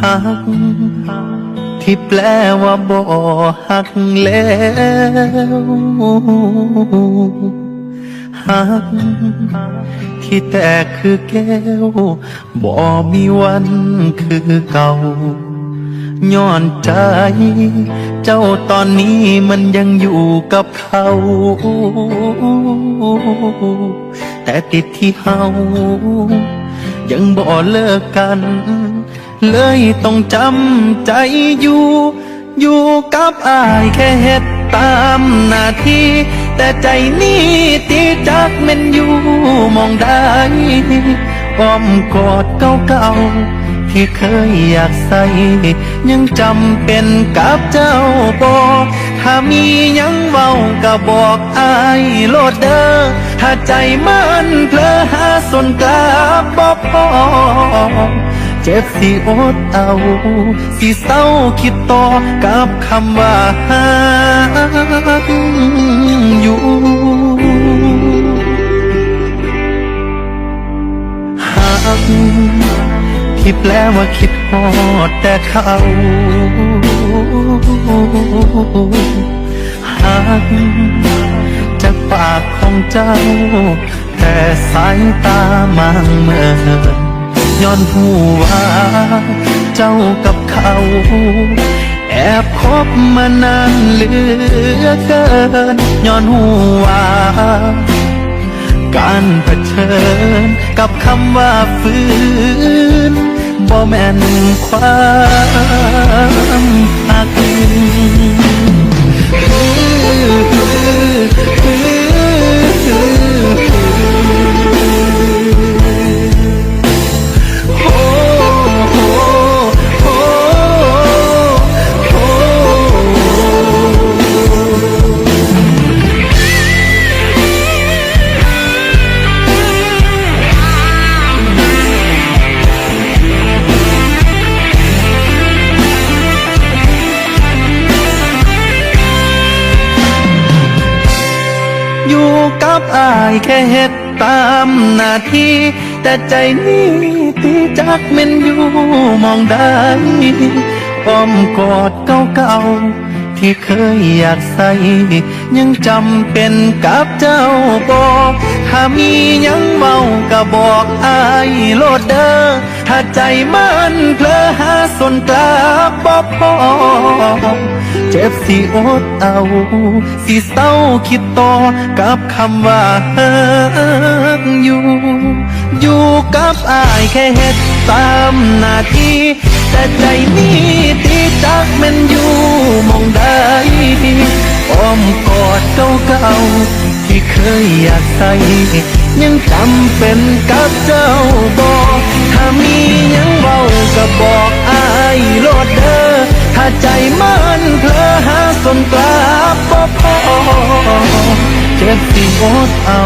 หัก ที่แปลว่าบ่หักแล้วหัก ที่แตกคือแก้วบ่มีวันคือเก่าย้อนใจ เจ้าตอนนี้มันยังอยู่กับเขา แต่ติดที่เฮายังบ่เลิกกัน เลยต้องจำใจอยู่ อยู่กับอายแค่เฮ็ดตามหน้าที่ แต่ใจนี้ตีจักแมันอยู่มองได้อ้อมกอดเก่าๆที่เคยอยากใส่ยังจำเป็นกับเจ้าบอกถ้ามียังเว้าก็บอกอายโลดเด้อถ้าใจมันเพลอหาส่วนกลับบ่พอ จ็บสิอดเอา สิเศร้าคิดต่อกับคำว่าหักอยู่หักที่แปลว่าคิดฮอดแต่เขาหักจากปากของเจ้า แต่สายตามางเมิน ย้อนหูว่าเจ้ากับเขา แอบคบมานานเหลือเกินย้อนหูว่าการเผชิญกับคำว่าฝืนบ่แม่นความหักโแค่เฮ็ดตามหน้าที่ แต่ใจนี้ที่จักเมันอยู่มองได้อ้อมกอดเก่าๆที่เคยอยากใส่ยังจำเป็นกับเจ้าบอกถ้ามียังเมา ก็บอกอายโลดเดอถ้าใจมันเพลอหาส่วนกลับบ่พอเจ็บสิอดเอา สิเศร้าคิดต่อกับคำว่าอยู่ อยู่กับอายแค่เฮ็ดตามหน้าที่ แต่ใจนี้ตีจักมันอยู่มองได้อ้อมกอดเก่าๆที่เคยอยากใส่ ยังจำเป็นกับเจ้าบอกถ้ามียังเบาก็บอกอายโลดเด้อถ้าใจมันเพลอหาสนกลับบ่พอเจ็บสิอดเอา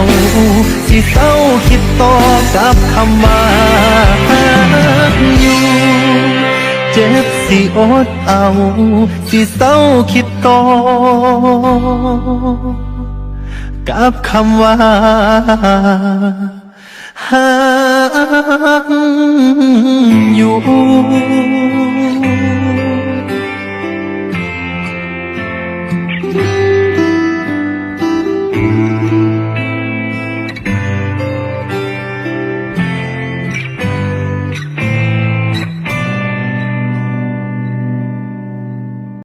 สิเศร้าคิดต่อกับคำว่าหักอยู่เจ็บสิอดเอา สิเศร้าคิดต่อ กับคำว่าหางอยู่